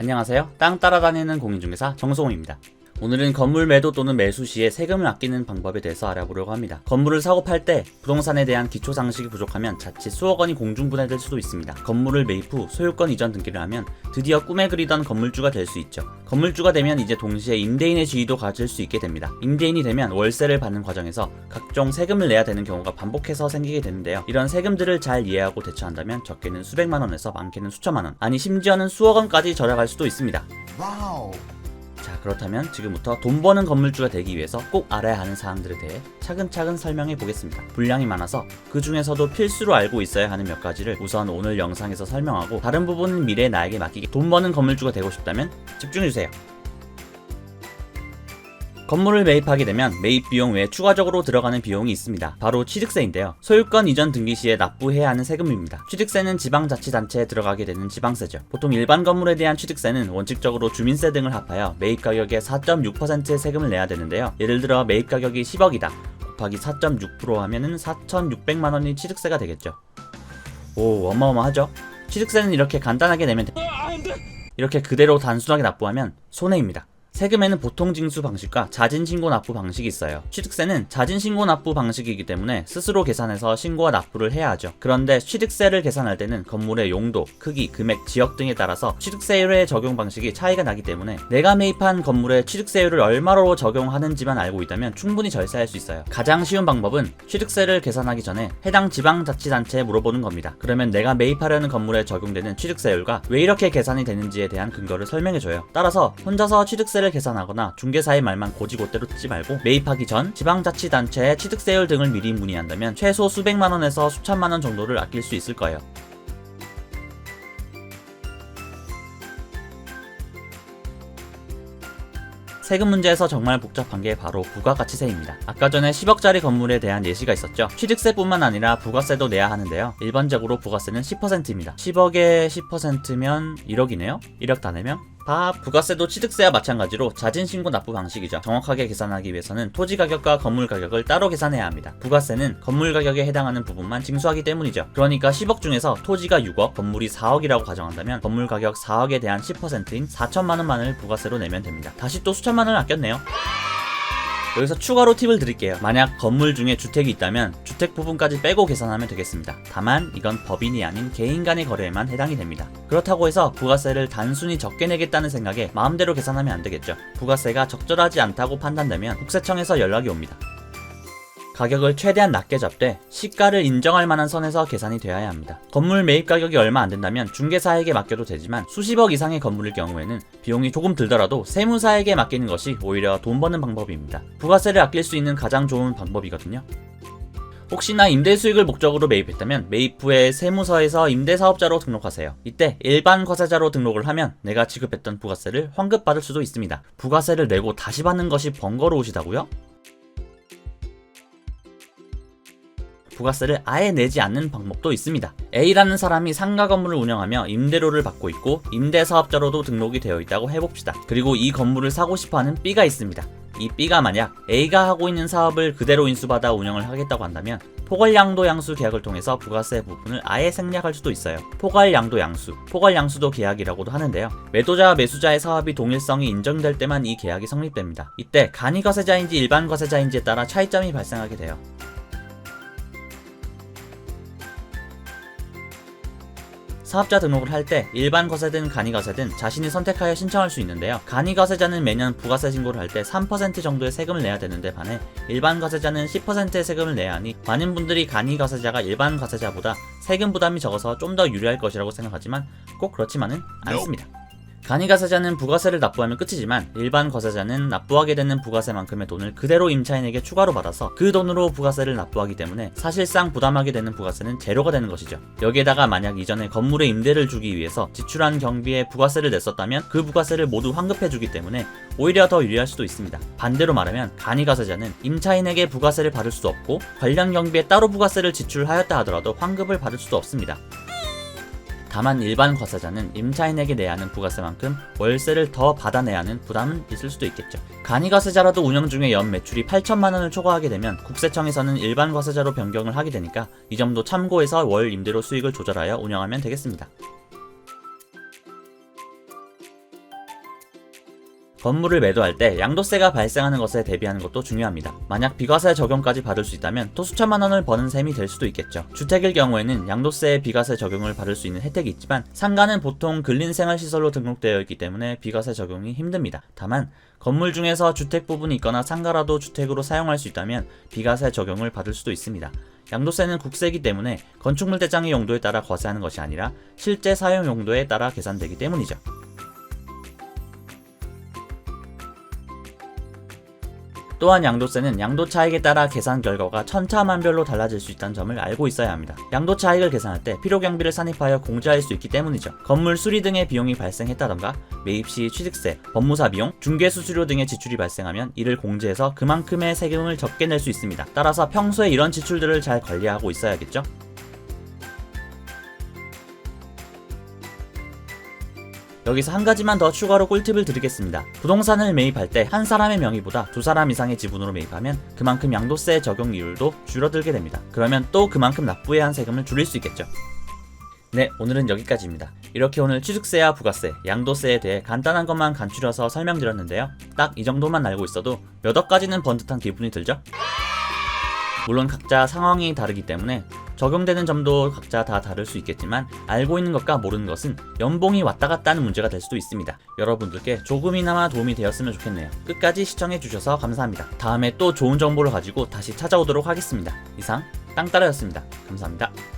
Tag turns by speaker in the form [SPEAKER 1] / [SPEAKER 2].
[SPEAKER 1] 안녕하세요. 땅 따라다니는 공인중개사 정성호입니다. 오늘은 건물 매도 또는 매수 시에 세금을 아끼는 방법에 대해서 알아보려고 합니다. 건물을 사고 팔 때 부동산에 대한 기초 상식이 부족하면 자칫 수억 원이 공중분해될 수도 있습니다. 건물을 매입 후 소유권 이전 등기를 하면 드디어 꿈에 그리던 건물주가 될 수 있죠. 건물주가 되면 이제 동시에 임대인의 지위도 가질 수 있게 됩니다. 임대인이 되면 월세를 받는 과정에서 각종 세금을 내야 되는 경우가 반복해서 생기게 되는데요. 이런 세금들을 잘 이해하고 대처한다면 적게는 수백만 원에서 많게는 수천만 원, 아니 심지어는 수억 원까지 절약할 수도 있습니다.
[SPEAKER 2] 와우.
[SPEAKER 1] 자 그렇다면 지금부터 돈 버는 건물주가 되기 위해서 꼭 알아야 하는 사항들에 대해 차근차근 설명해 보겠습니다. 분량이 많아서 그 중에서도 필수로 알고 있어야 하는 몇 가지를 우선 오늘 영상에서 설명하고 다른 부분은 미래의 나에게 맡기게 돈 버는 건물주가 되고 싶다면 집중해 주세요. 건물을 매입하게 되면 매입 비용 외에 추가적으로 들어가는 비용이 있습니다. 바로 취득세인데요. 소유권 이전 등기 시에 납부해야 하는 세금입니다. 취득세는 지방자치단체에 들어가게 되는 지방세죠. 보통 일반 건물에 대한 취득세는 원칙적으로 주민세 등을 합하여 매입 가격의 4.6%의 세금을 내야 되는데요. 예를 들어 매입 가격이 10억이다. 곱하기 4.6% 하면은 4,600만 원이 취득세가 되겠죠. 오, 어마어마하죠? 취득세는 이렇게 간단하게 내면 돼. 이렇게 그대로 단순하게 납부하면 손해입니다. 세금에는 보통 징수 방식과 자진 신고 납부 방식이 있어요. 취득세는 자진 신고 납부 방식이기 때문에 스스로 계산해서 신고와 납부를 해야 하죠. 그런데 취득세를 계산할 때는 건물의 용도, 크기, 금액, 지역 등에 따라서 취득세율의 적용 방식이 차이가 나기 때문에 내가 매입한 건물의 취득세율을 얼마로 적용하는지만 알고 있다면 충분히 절세할 수 있어요. 가장 쉬운 방법은 취득세를 계산하기 전에 해당 지방자치단체에 물어보는 겁니다. 그러면 내가 매입하려는 건물에 적용되는 취득세율과 왜 이렇게 계산이 되는지에 대한 근거를 설명해줘요. 따라서 혼자서 취득세를 계산하거나 중개사의 말만 고지고대로 듣지 말고 매입하기 전 지방자치단체에 취득세율 등을 미리 문의한다면 최소 수백만 원에서 수천만 원 정도를 아낄 수 있을 거예요. 세금 문제에서 정말 복잡한 게 바로 부가가치세입니다. 아까 전에 10억짜리 건물에 대한 예시가 있었죠. 취득세뿐만 아니라 부가세도 내야 하는데요. 일반적으로 부가세는 10%입니다. 10억에 10%면 1억이네요. 1억 다 내면 다 부가세도 취득세와 마찬가지로 자진신고 납부 방식이죠. 정확하게 계산하기 위해서는 토지 가격과 건물 가격을 따로 계산해야 합니다. 부가세는 건물 가격에 해당하는 부분만 징수하기 때문이죠. 그러니까 10억 중에서 토지가 6억, 건물이 4억이라고 가정한다면 건물 가격 4억에 대한 10%인 4천만 원만을 부가세로 내면 됩니다. 다시 또 수천만 원을 아꼈네요. 여기서 추가로 팁을 드릴게요. 만약 건물 중에 주택이 있다면 주택 부분까지 빼고 계산하면 되겠습니다. 다만 이건 법인이 아닌 개인 간의 거래에만 해당이 됩니다. 그렇다고 해서 부가세를 단순히 적게 내겠다는 생각에 마음대로 계산하면 안 되겠죠. 부가세가 적절하지 않다고 판단되면 국세청에서 연락이 옵니다. 가격을 최대한 낮게 잡되 시가를 인정할 만한 선에서 계산이 되어야 합니다. 건물 매입 가격이 얼마 안 된다면 중개사에게 맡겨도 되지만 수십억 이상의 건물일 경우에는 비용이 조금 들더라도 세무사에게 맡기는 것이 오히려 돈 버는 방법입니다. 부가세를 아낄 수 있는 가장 좋은 방법이거든요. 혹시나 임대 수익을 목적으로 매입했다면 매입 후에 세무서에서 임대사업자로 등록하세요. 이때 일반 과세자로 등록을 하면 내가 지급했던 부가세를 환급받을 수도 있습니다. 부가세를 내고 다시 받는 것이 번거로우시다고요? 부가세를 아예 내지 않는 방법도 있습니다. A라는 사람이 상가 건물을 운영하며 임대료를 받고 있고 임대사업자로도 등록이 되어 있다고 해봅시다. 그리고 이 건물을 사고 싶어하는 B가 있습니다. 이 B가 만약 A가 하고 있는 사업을 그대로 인수받아 운영을 하겠다고 한다면 포괄양도 양수 계약을 통해서 부가세 부분을 아예 생략할 수도 있어요. 포괄양도 양수, 포괄양수도 계약이라고도 하는데요. 매도자와 매수자의 사업이 동일성이 인정될 때만 이 계약이 성립됩니다. 이때 간이 과세자인지 일반 과세자인지에 따라 차이점이 발생하게 돼요. 사업자 등록을 할 때 일반 과세든 간이 과세든 자신이 선택하여 신청할 수 있는데요. 간이 과세자는 매년 부가세 신고를 할 때 3% 정도의 세금을 내야 되는데 반해 일반 과세자는 10%의 세금을 내야 하니 많은 분들이 간이 과세자가 일반 과세자보다 세금 부담이 적어서 좀 더 유리할 것이라고 생각하지만 꼭 그렇지만은 않습니다. 간이 과세자는 부가세를 납부하면 끝이지만 일반 과세자는 납부하게 되는 부가세만큼의 돈을 그대로 임차인에게 추가로 받아서 그 돈으로 부가세를 납부하기 때문에 사실상 부담하게 되는 부가세는 제로가 되는 것이죠. 여기에다가 만약 이전에 건물의 임대를 주기 위해서 지출한 경비에 부가세를 냈었다면 그 부가세를 모두 환급해 주기 때문에 오히려 더 유리할 수도 있습니다. 반대로 말하면 간이 과세자는 임차인에게 부가세를 받을 수 없고 관련 경비에 따로 부가세를 지출하였다 하더라도 환급을 받을 수도 없습니다. 다만 일반 과세자는 임차인에게 내야 하는 부가세만큼 월세를 더 받아내야 하는 부담은 있을 수도 있겠죠. 간이 과세자라도 운영 중에 연 매출이 8천만 원을 초과하게 되면 국세청에서는 일반 과세자로 변경을 하게 되니까 이 점도 참고해서 월 임대료 수익을 조절하여 운영하면 되겠습니다. 건물을 매도할 때 양도세가 발생하는 것에 대비하는 것도 중요합니다. 만약 비과세 적용까지 받을 수 있다면 또 수천만 원을 버는 셈이 될 수도 있겠죠. 주택일 경우에는 양도세 비과세 적용을 받을 수 있는 혜택이 있지만 상가는 보통 근린생활시설로 등록되어 있기 때문에 비과세 적용이 힘듭니다. 다만 건물 중에서 주택 부분이 있거나 상가라도 주택으로 사용할 수 있다면 비과세 적용을 받을 수도 있습니다. 양도세는 국세이기 때문에 건축물 대장의 용도에 따라 과세하는 것이 아니라 실제 사용 용도에 따라 계산되기 때문이죠. 또한 양도세는 양도 차익에 따라 계산 결과가 천차만별로 달라질 수 있다는 점을 알고 있어야 합니다. 양도 차익을 계산할 때 필요 경비를 산입하여 공제할 수 있기 때문이죠. 건물 수리 등의 비용이 발생했다던가 매입 시 취득세, 법무사 비용, 중개 수수료 등의 지출이 발생하면 이를 공제해서 그만큼의 세금을 적게 낼 수 있습니다. 따라서 평소에 이런 지출들을 잘 관리하고 있어야겠죠. 여기서 한 가지만 더 추가로 꿀팁을 드리겠습니다. 부동산을 매입할 때 한 사람의 명의보다 두 사람 이상의 지분으로 매입하면 그만큼 양도세 적용 이율도 줄어들게 됩니다. 그러면 또 그만큼 납부해야 한 세금을 줄일 수 있겠죠. 네, 오늘은 여기까지입니다. 이렇게 오늘 취득세와 부가세, 양도세에 대해 간단한 것만 간추려서 설명드렸는데요. 딱 이 정도만 알고 있어도 몇 억까지는 번 듯한 기분이 들죠? 물론 각자 상황이 다르기 때문에 적용되는 점도 각자 다 다를 수 있겠지만 알고 있는 것과 모르는 것은 연봉이 왔다 갔다 하는 문제가 될 수도 있습니다. 여러분들께 조금이나마 도움이 되었으면 좋겠네요. 끝까지 시청해 주셔서 감사합니다. 다음에 또 좋은 정보를 가지고 다시 찾아오도록 하겠습니다. 이상 땅따라였습니다. 감사합니다.